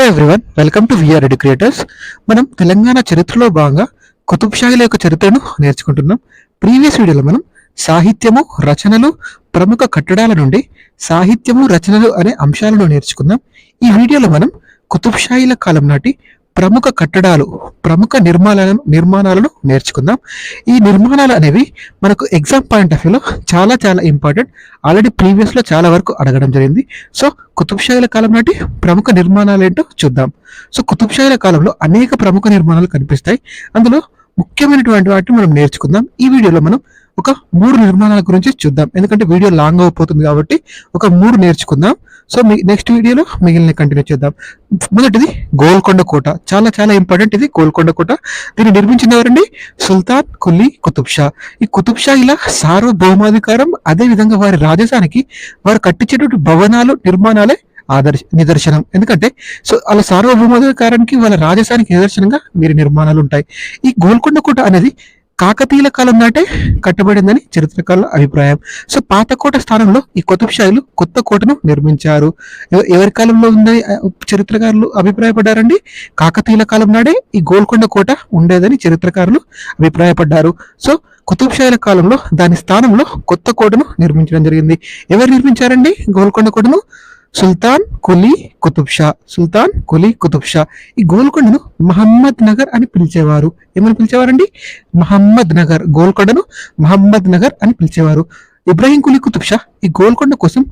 Hello everyone welcome to VR Edu Creators మనం తెలంగాణ చరిత్రలో భాగంగా కుతుబ్ షాహీల యొక్క చరిత్రను నేర్చుకుంటున్నాం. ప్రీవియస్ వీడియోలో మనం సాహిత్యము రచనలు ప్రముఖ కట్టడాల నుండి సాహిత్యము రచనలు అనే అంశాలను నేర్చుకుందాం. ఈ వీడియోలో మనం కుతుబ్ షాహీల కాలం నాటి ప్రముఖ కట్టడాలు ప్రముఖ నిర్మాణాలను నిర్మాణాలను నేర్చుకుందాం. ఈ నిర్మాణాలు అనేవి మనకు ఎగ్జామ్ పాయింట్ ఆఫ్ వ్యూలో చాలా చాలా ఇంపార్టెంట్ ఆల్రెడీ ప్రీవియస్లో చాలా వరకు అడగడం జరిగింది. సో కుతుబ్షాహీల కాలం నాటి ప్రముఖ నిర్మాణాలు ఏంటో చూద్దాం. సో కుతుబ్షాహీల కాలంలో అనేక ప్రముఖ నిర్మాణాలు కనిపిస్తాయి. అందులో ముఖ్యమైనటువంటి వాటిని మనం నేర్చుకుందాం. ఈ వీడియోలో మనం ఒక మూడు నిర్మాణాల గురించి చూద్దాం. ఎందుకంటే వీడియో లాంగ్ అయిపోతుంది కాబట్టి ఒక మూడు నేర్చుకుందాం. సో మీ నెక్స్ట్ వీడియోలో మిగిలిన కంటిన్యూ చేద్దాం. మొదటిది గోల్కొండ కోట. చాలా చాలా ఇంపార్టెంట్ ఇది గోల్కొండ కోట. దీన్ని నిర్మించిన ఎవరండి? సుల్తాన్ కులీ కుతుబ్ షా ఈ కుతుబ్ షా ఇలా సార్వభౌమాధికారం అదే విధంగా వారి రాజధానికి వారు కట్టించేటువంటి భవనాలు నిర్మాణాలే ఆదర్శ నిదర్శనం. ఎందుకంటే సో వాళ్ళ సార్వభౌమాధికారానికి వాళ్ళ రాజధానికి నిదర్శనంగా వీరి నిర్మాణాలు ఉంటాయి. ఈ గోల్కొండ కోట అనేది కాకతీయుల కాలం నాటే కట్టబడిందని చరిత్రకారుల అభిప్రాయం. సో పాత కోట స్థానంలో ఈ కుతుబ్ కొత్త కోటను నిర్మించారు. ఎవరి కాలంలో ఉందని చరిత్రకారులు అభిప్రాయపడ్డారండి? కాకతీయుల కాలం నాడే ఈ గోల్కొండ కోట ఉండేదని చరిత్రకారులు అభిప్రాయపడ్డారు. సో కుతుబ్షాయిల కాలంలో దాని స్థానంలో కొత్త కోటను నిర్మించడం జరిగింది. ఎవరు నిర్మించారండి గోల్కొండ కోటను? సుల్తాన్ కులీ కుతుబ్ షా. సుల్తాన్ కులీ కుతుబ్ షా. ఈ గోల్కొండను మహమ్మద్ నగర్ అని పిలిచేవారు. ఏమని పిలిచేవారండి? మహమ్మద్ నగర్ గోల్కొండను మహమ్మద్ నగర్ అని పిలిచేవారు. ఇబ్రాహీం కులీ కుతుబ్ షా ఈ గోల్కొండ కోసం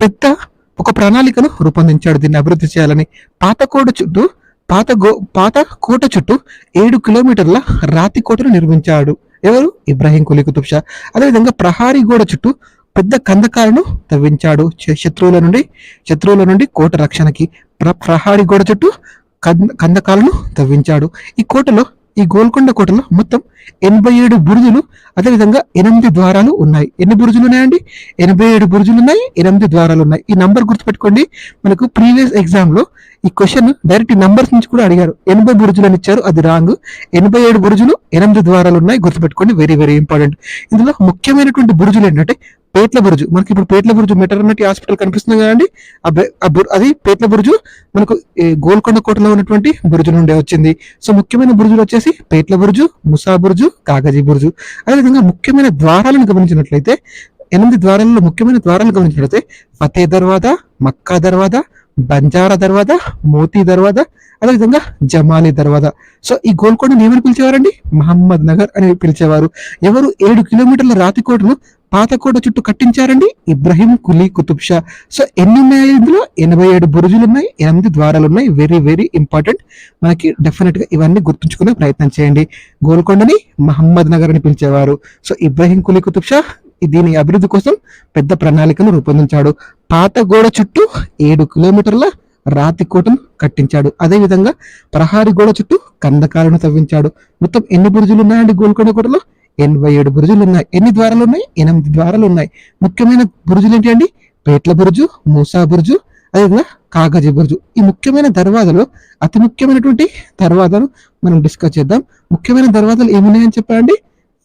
పెద్ద ఒక ప్రణాళికను రూపొందించాడు దీన్ని అభివృద్ధి చేయాలని. పాత కోట చుట్టూ పాత గో పాత కోట చుట్టూ ఏడు కిలోమీటర్ల రాతి కోటను నిర్మించాడు. ఎవరు? ఇబ్రాహీం కులీ కుతుబ్ షా. అదేవిధంగా ప్రహారీ గోడ చుట్టూ పెద్ద కందకాలను తవ్వించాడు శత్రువుల నుండి. శత్రువుల నుండి కోట రక్షణకి ప్ర ప్రహారీ గోడ చుట్టూ కంద కందకాలను తవ్వించాడు. ఈ కోటలో ఈ గోల్కొండ కోటలో మొత్తం ఎనభై ఏడు బురుజులు అదేవిధంగా ఎనిమిది ద్వారాలు ఉన్నాయి. ఎన్ని బురుజులు ఉన్నాయండి? ఎనభై ఏడు బురుజులు ఉన్నాయి ఎనిమిది ద్వారాలు ఉన్నాయి. ఈ నంబర్ గుర్తుపెట్టుకోండి. మనకు ప్రీవియస్ ఎగ్జామ్లో ఈ క్వశ్చన్ డైరెక్ట్ నంబర్స్ నుంచి కూడా అడిగారు. ఎనభై బురుజులు అని ఇచ్చారు అది రాంగ్. ఎనభై ఏడు బురుజులు ఎనిమిది ద్వారాలు ఉన్నాయి గుర్తుపెట్టుకోండి వెరీ వెరీ ఇంపార్టెంట్ ఇందులో ముఖ్యమైనటువంటి బురుజులు ఏంటంటే పేట్ల బురుజు. మనకి ఇప్పుడు పేట్ల బురుజు మెటర్నిటీ హాస్పిటల్ కనిపిస్తుంది కదండి అది పేట్ల బురుజు. మనకు గోల్కొండ కోటలో ఉన్నటువంటి బురుజు నుండే వచ్చింది. సో ముఖ్యమైన బురుజులు వచ్చేసి పేట్ల బురుజు ముసా బురుజు కాగజీ బురుజు. అదేవిధంగా ముఖ్యమైన ద్వారాలను గమనించినట్లయితే ఎనిమిది ద్వారాలలో ముఖ్యమైన ద్వారాలు గమనించినట్లయితే ఫతే దర్వాదా మక్కా దర్వాదా బంజారా దర్వాదా మోతీ దర్వాదా అదేవిధంగా జమాలి దర్వాదా సో ఈ గోల్కొండను ఏమని పిలిచేవారండి? మహమ్మద్ నగర్ అని పిలిచేవారు. ఎవరు ఏడు కిలోమీటర్ల రాతి కోటను పాత కోట చుట్టూ కట్టించారండి? ఇబ్రహీం కులీ కుతుబ్ షా. సో ఎన్ని ఉన్నాయి ఇందులో? ఎనభై ఏడు బురుజులు ఉన్నాయి ఎనిమిది ద్వారాలు ఉన్నాయి. Very very important. మనకి డెఫినెట్గా ఇవన్నీ గుర్తుంచుకునే ప్రయత్నం చేయండి. గోల్కొండని మహమ్మద్ నగర్ అని పిలిచేవారు. సో ఇబ్రహీం కులీ కుతుబ్ షా దీని అభివృద్ధి కోసం పెద్ద ప్రణాళికను రూపొందించాడు. పాత గోడ చుట్టూ ఏడు కిలోమీటర్ల రాతి కోటను కట్టించాడు. అదేవిధంగా ప్రహారి గోడ చుట్టూ కందకాలను తవ్వించాడు. మొత్తం ఎన్ని బురుజులు ఉన్నాయండి గోల్కొండ కోటలో ఎనభై ఏడు బురుజులు ఉన్నాయి ఎన్ని ద్వారాలు ఉన్నాయి ఎనిమిది ద్వారాలు ఉన్నాయి ముఖ్యమైన బురుజులు ఏంటి అండి పేట్ల బురుజు మూసా బురుజు అదేవిధంగా కాగజీ బురుజు. ఈ ముఖ్యమైన దర్వాజలో అతి ముఖ్యమైనటువంటి దర్వాజాలు మనం డిస్కస్ చేద్దాం. ముఖ్యమైన దర్వాజాలు ఏమున్నాయని చెప్పండి?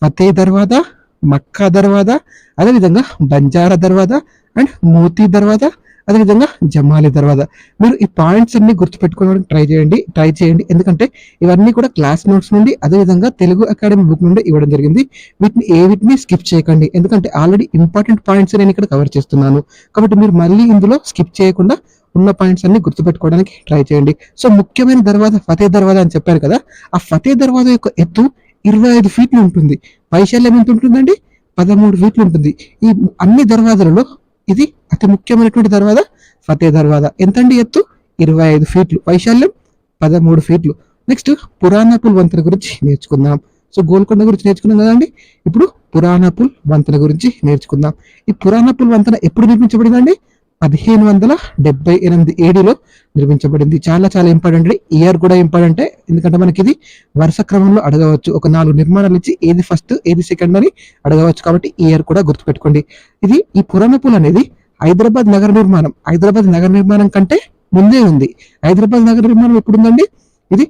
ఫతే దర్వాజా మక్కా దర్వాజా అదేవిధంగా బంజారా దర్వాజా అండ్ మోతీ దర్వాజా అదేవిధంగా జమాలి దర్వాజా మీరు ఈ పాయింట్స్ అన్ని గుర్తుపెట్టుకోవడానికి ట్రై చేయండి ట్రై చేయండి. ఎందుకంటే ఇవన్నీ కూడా క్లాస్ నోట్స్ నుండి అదేవిధంగా తెలుగు అకాడమీ బుక్ నుండి ఇవ్వడం జరిగింది. వీటిని ఏ వీటిని స్కిప్ చేయకండి. ఎందుకంటే ఆల్రెడీ ఇంపార్టెంట్ పాయింట్స్ నేను ఇక్కడ కవర్ చేస్తున్నాను. కాబట్టి మీరు మళ్ళీ ఇందులో స్కిప్ చేయకుండా ఉన్న పాయింట్స్ అన్ని గుర్తుపెట్టుకోవడానికి ట్రై చేయండి. సో ముఖ్యమైన దర్వాజా ఫతే దర్వాజా అని చెప్పారు కదా ఆ ఫతే దర్వాజా యొక్క ఎత్తు ఇరవై ఐదు ఫీట్లు ఉంటుంది. వైశాల్యం ఎంత ఉంటుందండి? పదమూడు ఫీట్లు ఉంటుంది. ఈ అన్ని దర్వాజాలలో ఇది అతి ముఖ్యమైనటువంటి దర్వాజా ఫతే దర్వాజ. ఎంతండి ఎత్తు? ఇరవై ఐదు ఫీట్లు. వైశాల్యం పదమూడు ఫీట్లు. నెక్స్ట్ పురాణపుల్ వంతెన గురించి నేర్చుకుందాం. సో గోల్కొండ గురించి నేర్చుకున్నాం కదండి? ఇప్పుడు పురాణపుల్ వంతెన గురించి నేర్చుకుందాం. ఈ పురాణపుల్ వంతెన ఎప్పుడు నిర్మించబడిందండి? పదిహేను వందల డెబ్బై ఎనిమిది ఏడులో నిర్మించబడింది. చాలా చాలా ఇంపార్టెంట్ ఇయర్ కూడా ఇంపార్టెంట్ ఎందుకంటే మనకి ఇది వరుస క్రమంలో అడగవచ్చు. ఒక నాలుగు నిర్మాణాలు ఇచ్చి ఏది ఫస్ట్ ఏది సెకండ్ అని అడగవచ్చు. కాబట్టి ఇయర్ కూడా గుర్తుపెట్టుకోండి. ఇది ఈ పురాణపుల్ అనేది హైదరాబాద్ నగర నిర్మాణం. హైదరాబాద్ నగర నిర్మాణం కంటే ముందే ఉంది. హైదరాబాద్ నగర నిర్మాణం ఎప్పుడు ఉందండి ఇది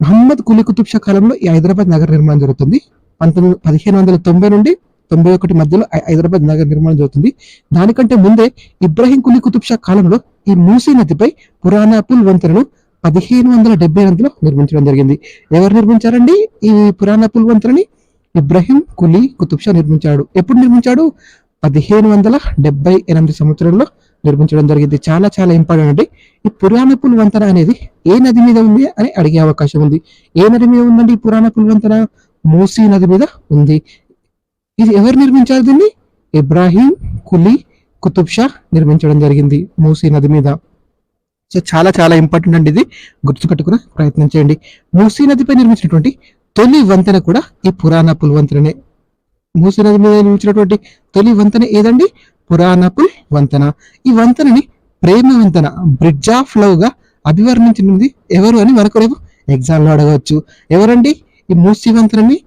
మహమ్మద్ కులీ కుతుబ్ షా కాలంలో ఈ హైదరాబాద్ నగర నిర్మాణం జరుగుతుంది. పంతొమ్మిది పదిహేను వందల తొంభై నుండి తొంభై ఒకటి మధ్యలో హైదరాబాద్ నగర నిర్మాణం జరుగుతుంది. దానికంటే ముందే ఇబ్రాహీం కులీ కుతుబ్ షా కాలంలో ఈ మూసీ నదిపై పురాణాపుల్ వంతెనను పదిహేను వందల డెబ్బై ఎనిమిదిలో నిర్మించడం జరిగింది. ఎవరు నిర్మించారండి? ఈ పురాణ పుల్ వంతెనని ఇబ్రహీం కులీ కుతుబ్ షా నిర్మించాడు. ఎప్పుడు నిర్మించాడు? పదిహేను వందల డెబ్బై ఎనిమిది సంవత్సరంలో నిర్మించడం జరిగింది. చాలా చాలా ఇంపార్టెంట్ అండి. ఈ పురాణ పుల్ వంతెన అనేది ఏ నది మీద ఉంది అని అడిగే అవకాశం ఉంది. ఏ నది మీద ఉందండి ఈ పురాణ పుల్ వంతెన? మూసీ నది మీద ఉంది. ఇది ఎవరు నిర్మించారు దీన్ని? ఇబ్రాహీం కులీ కుతుబ్ షా నిర్మించడం జరిగింది మూసీ నది మీద. సో చాలా చాలా ఇంపార్టెంట్ అండి ఇది. గుర్తుపెట్టుకునే ప్రయత్నం చేయండి. మూసీ నదిపై నిర్మించినటువంటి తొలి వంతెన కూడా ఈ పురాణ పుల్ వంతెననే. మూసీ నది మీద నిర్మించినటువంటి తొలి వంతెన ఏదండి? పురాణ పుల్ వంతెన. ఈ వంతెనని ప్రేమ వంతెన బ్రిడ్జ్ ఆఫ్ లవ్గా అభివర్ణించినది ఎవరు అని మనకు రేపు ఎగ్జామ్లో అడగవచ్చు. ఎవరండి? ఈ మూసీ వంతెనని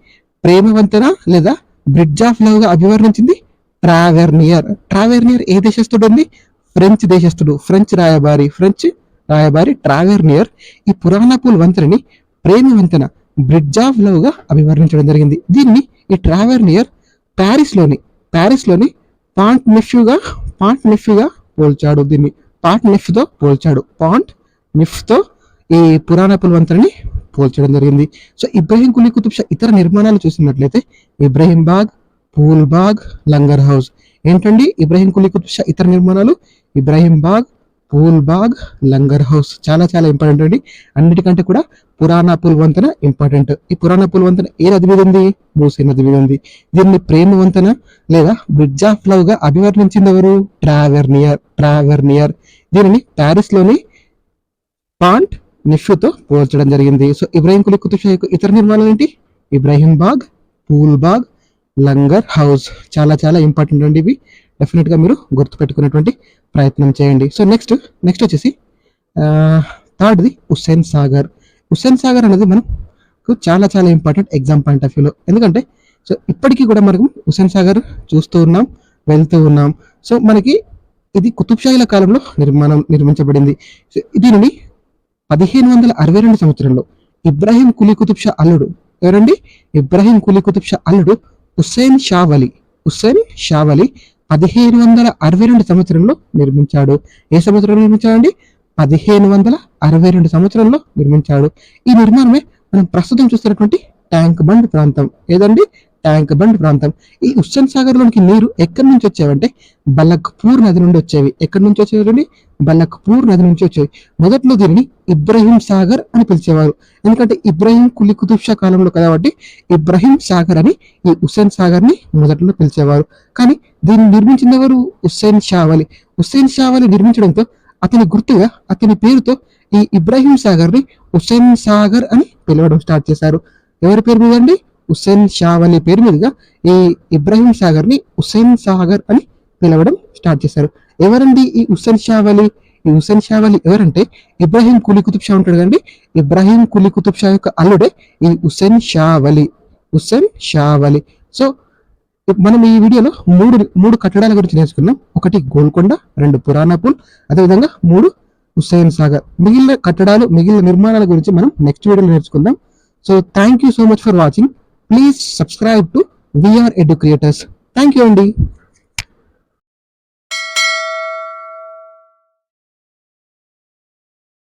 ప్రేమ వంతెన లేదా బ్రిడ్జ్ ఆఫ్ లవ్గా అభివర్ణించింది ట్రావెర్నియర్. ట్రావెర్నియర్ ఏ దేశస్థుడు ఉంది ఫ్రెంచ్ దేశస్థుడు. ఫ్రెంచ్ రాయబారి. ఫ్రెంచ్ రాయబారి ట్రావెర్నియర్. ఈ పురాణపుల్ వంతెనని ప్రేమ వంతెన బ్రిడ్జ్ ఆఫ్ లవ్గా అభివర్ణించడం జరిగింది. దీన్ని ఈ ట్రావెర్నియర్ ప్యారిస్లోని ప్యారిస్లోని పాంట్ నెఫ్యూగా పాంట్ నెఫ్యూగా పోల్చాడు దీన్ని. పాంట్ నిఫ్తో పోల్చాడు. పాంట్ నిఫ్తో ఈ పురాణపుల్ వంతెనని పోల్చడం జరిగింది. సో ఇబ్రహీం కులీ కుతుబ్ షా ఇతర నిర్మాణాలు చూసినట్లయితే ఇబ్రాహీం బాగ్ పూల్ బాగ్ లంగర్ హౌస్. ఏంటండి ఇబ్రహీం కులీ కుతుబ్ షా ఇతర నిర్మాణాలు? Ibrahim Bagh pool Bagh Langar House. చాలా చాలా ఇంపార్టెంట్ అండి. అన్నిటికంటే కూడా పురాణ పుల్ వంతెన ఇంపార్టెంట్. ఈ పురాణ పుల్ వంతెన ఏ నది మీద ఉంది? మూసే నది మీద ఉంది. దీన్ని ప్రేమ వంతెన లేదా బ్రిడ్జ్ ఆఫ్ లవ్గా అభివర్ణించింది ఎవరు? Tavernier Tavernier. దీనిని ప్యారిస్లోని పాంట్ నిఫ్యూతో పోల్చడం జరిగింది. సో ఇబ్రాహిం కులీ కుతుబ్ షా యొక్క ఇతర నిర్మాణాలు ఏంటి? Ibrahim Bagh pool Bagh Langar House. చాలా చాలా ఇంపార్టెంట్ అండి ఇవి. డెఫినెట్గా మీరు గుర్తుపెట్టుకునేటువంటి ప్రయత్నం చేయండి. సో నెక్స్ట్ నెక్స్ట్ వచ్చేసి థర్డ్ది హుస్సేన్ సాగర్. హుస్సేన్ సాగర్ అనేది మనకు చాలా చాలా ఇంపార్టెంట్ ఎగ్జామ్ పాయింట్ ఆఫ్ వ్యూలో. ఎందుకంటే సో ఇప్పటికీ కూడా మనకు హుస్సేన్ సాగర్ చూస్తూ ఉన్నాం వెళ్తూ ఉన్నాం. సో మనకి ఇది కుతుబ్షాహీల కాలంలో నిర్మాణం నిర్మించబడింది. సో దీనిని పదిహేను వందల అరవై రెండు సంవత్సరంలో ఇబ్రాహీం కులీ కుతుబ్ షా అల్లుడు ఎవరండి? ఇబ్రాహీం కులీ కుతుబ్ షా అల్లుడు హుస్సేన్ షావలి. హుస్సేన్ షావలి పదిహేను వందల అరవై రెండు సంవత్సరంలో నిర్మించాడు. ఏ సంవత్సరంలో నిర్మించాడండి? పదిహేను వందల అరవై రెండు సంవత్సరంలో నిర్మించాడు. ఈ నిర్మాణమే మనం ప్రస్తుతం చూస్తున్నటువంటి ట్యాంక్ బండ్ ప్రాంతం. ఏదండి? ట్యాంక్ బండ్ ప్రాంతం. ఈ హుస్సేన్ సాగర్ లోనికి నీరు ఎక్కడి నుంచి వచ్చేవంటే బల్లక్పూర్ నది నుండి వచ్చేవి. ఎక్కడి నుంచి వచ్చేవి బల్లక్పూర్ నది నుంచి వచ్చాయి. మొదట్లో దీనిని ఇబ్రహీం సాగర్ అని పిలిచేవారు. ఎందుకంటే ఇబ్రహీం కులి కుతుబ్ షా కాలంలో కాబట్టి ఇబ్రహీం సాగర్ అని ఈ హుస్సేన్ సాగర్ని మొదట్లో పిలిచేవారు. కానీ దీన్ని నిర్మించిన ఎవరు? హుస్సేన్ షావలి. హుస్సేన్ షావలి నిర్మించడంతో అతని గుర్తుగా అతని పేరుతో ఈ ఇబ్రాహీం సాగర్ని హుస్సేన్ సాగర్ అని పిలవడం స్టార్ట్ చేశారు. ఎవరి పేరు మీద అండి? హుస్సేన్ షావలి పేరు మీదుగా ఈ ఇబ్రాహీం సాగర్ని హుస్సేన్ సాగర్ అని పిలవడం స్టార్ట్ చేశారు. ఎవరండి ఈ హుస్సేన్ షావలి ఈ హుస్సేన్ షావలి ఎవరంటే ఇబ్రాహీం కులీ కుతుబ్ షా ఉంటాడు కదండి. ఇబ్రాహీం కులీ కుతుబ్ షా యొక్క అల్లుడే ఈ హుస్సేన్ షావలి హుస్సేన్ షావలి సో మనం ఈ వీడియోలో మూడు మూడు కట్టడాల గురించి నేర్చుకున్నాం ఒకటి గోల్కొండ రెండు పురాణపూల్ అదేవిధంగా మూడు హుస్సేన్ సాగర్. మిగిలిన కట్టడాలు మిగిలిన నిర్మాణాల గురించి మనం నెక్స్ట్ వీడియోలో నేర్చుకుందాం. So thank you so much for watching please subscribe to VR Edu Creators thank you అండి.